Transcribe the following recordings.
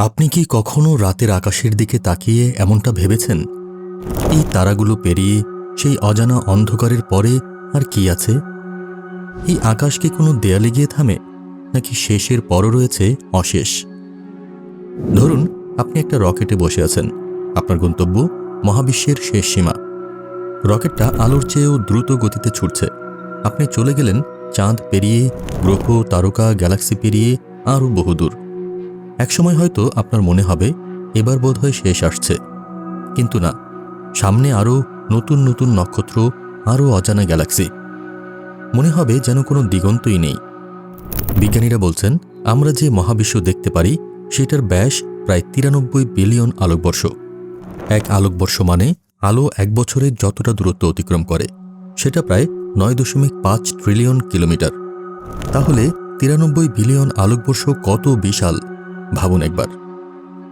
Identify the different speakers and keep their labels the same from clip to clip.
Speaker 1: আপনি কি কখনো রাতের আকাশের দিকে তাকিয়ে এমনটা ভেবেছেন? এই তারাগুলো পেরিয়ে সেই অজানা অন্ধকারের পরে আর কি আছে? এই আকাশ কি কোনো দেয়ালে গিয়ে থামে, নাকি শেষের পরও রয়েছে অশেষ? ধরুন, আপনি একটা রকেটে বসে আছেন। আপনার গন্তব্য মহাবিশ্বের শেষ সীমা। রকেটটা আলোর চেয়েও দ্রুত গতিতে ছুটছে। আপনি চলে গেলেন চাঁদ পেরিয়ে, গ্রহ, তারকা, গ্যালাক্সি পেরিয়ে আরও বহুদূর। একসময় হয়তো আপনার মনে হবে, এবার বোধহয় শেষ আসছে। কিন্তু না, সামনে আরও নতুন নতুন নক্ষত্র, আরও অজানা গ্যালাক্সি। মনে হবে যেন কোনো দিগন্তই নেই। বিজ্ঞানীরা বলছেন, আমরা যে মহাবিশ্ব দেখতে পারি, সেটার ব্যাস প্রায় তিরানব্বই বিলিয়ন আলোকবর্ষ। এক আলোকবর্ষ মানে আলো এক বছরে যতটা দূরত্ব অতিক্রম করে, সেটা প্রায় নয় দশমিক পাঁচ ট্রিলিয়ন কিলোমিটার। তাহলে তিরানব্বই বিলিয়ন আলোকবর্ষ কত বিশাল? ভাবুন একবার।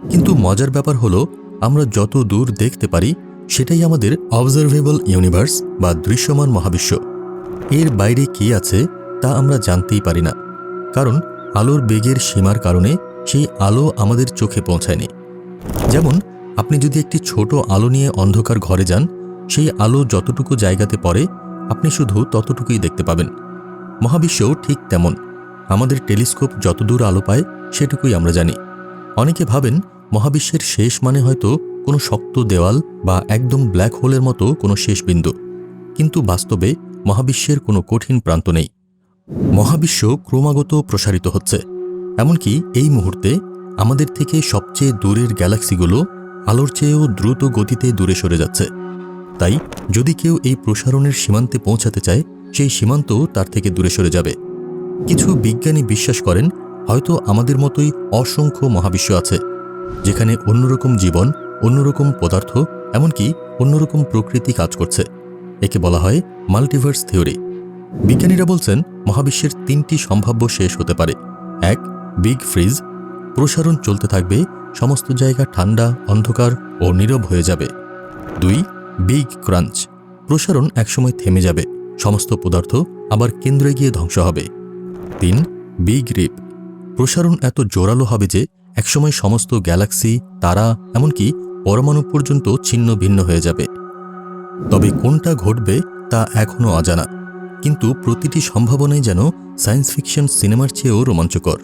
Speaker 1: কিন্তু মজার ব্যাপার হলো, আমরা যত দূর দেখতে পারি, সেটাই আমাদের অবজারভেবল ইউনিভার্স বা দৃশ্যমান মহাবিশ্ব। এর বাইরে কি আছে, তা আমরা জানতেই পারি না। কারণ, আলোর বেগের সীমার কারণে সেই আলো আমাদের চোখে পৌঁছায়নি। যেমন, আপনি যদি একটি ছোট আলো নিয়ে অন্ধকার ঘরে যান, সেই আলো যতটুকু জায়গাতে পড়ে, আপনি শুধু ততটুকুই দেখতে পাবেন। মহাবিশ্বও ঠিক তেমন। আমাদের টেলিস্কোপ যতদূর আলো পায়, সেটুকুই আমরা জানি। অনেকে ভাবেন, মহাবিশ্বের শেষ মানে হয়তো কোনো শক্ত দেওয়াল বা একদম ব্ল্যাক হোলের মতো কোনো শেষ বিন্দু। কিন্তু বাস্তবে মহাবিশ্বের কোনো কঠিন প্রান্ত নেই। মহাবিশ্ব ক্রমাগত প্রসারিত হচ্ছে। এমনকি এই মুহূর্তে আমাদের থেকে সবচেয়ে দূরের গ্যালাক্সিগুলো আলোর চেয়েও দ্রুত গতিতে দূরে সরে যাচ্ছে। তাই যদি কেউ এই প্রসারণের সীমান্তে পৌঁছাতে চায়, সেই সীমান্ত তার থেকে দূরে সরে যাবে। কিছু বিজ্ঞানী বিশ্বাস করেন, হয়তো আমাদের মতোই অসংখ্য মহাবিশ্ব আছে, যেখানে অন্যরকম জীবন, অন্যরকম পদার্থ, এমনকি অন্যরকম প্রকৃতি কাজ করছে। একে বলা হয় মাল্টিভার্স থিওরি। বিজ্ঞানীরা বলছেন, মহাবিশ্বের তিনটি সম্ভাব্য শেষ হতে পারে। এক, বিগ ফ্রিজ। প্রসারণ চলতে থাকবে, সমস্ত জায়গা ঠান্ডা, অন্ধকার ও নীরব হয়ে যাবে। দুই, বিগ ক্রাঞ্চ। প্রসারণ একসময় থেমে যাবে, সমস্ত পদার্থ আবার কেন্দ্রে গিয়ে ধ্বংস হবে। তিন বিগ রিপ প্রসারণ এত জোরালো হবে যে একসময় সমস্ত গ্যালাক্সি, তারা, এমনকি পরমাণু পর্যন্ত ছিন্ন ভিন্ন হয়ে যাবে। তবে কোনটা ঘটবে তা এখনও অজানা। কিন্তু প্রতিটি সম্ভাবনাই যেন সায়েন্স ফিকশন সিনেমার চেয়েও রোমাঞ্চকর।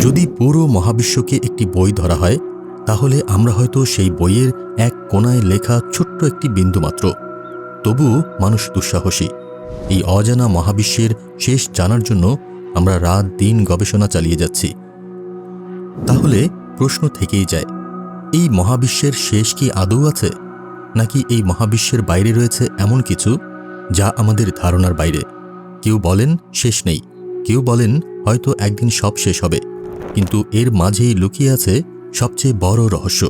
Speaker 1: যদি পুরো মহাবিশ্বকে একটি বই ধরা হয়, তাহলে আমরা হয়তো সেই বইয়ের এক কোনায় লেখা ছোট্ট একটি বিন্দু মাত্র তবুও মানুষ দুঃসাহসী। এই অজানা মহাবিশ্বের শেষ জানার জন্য আমরা রাত দিন গবেষণা চালিয়ে যাচ্ছি। তাহলে প্রশ্ন থেকেই যায়, এই মহাবিশ্বের শেষ কি আদৌ আছে? নাকি এই মহাবিশ্বের বাইরে রয়েছে এমন কিছু যা আমাদের ধারণার বাইরে? কেউ বলেন শেষ নেই, কেউ বলেন হয়তো একদিন সব শেষ হবে, কিন্তু এর মাঝেই লুকিয়ে আছে সবচেয়ে বড় রহস্য।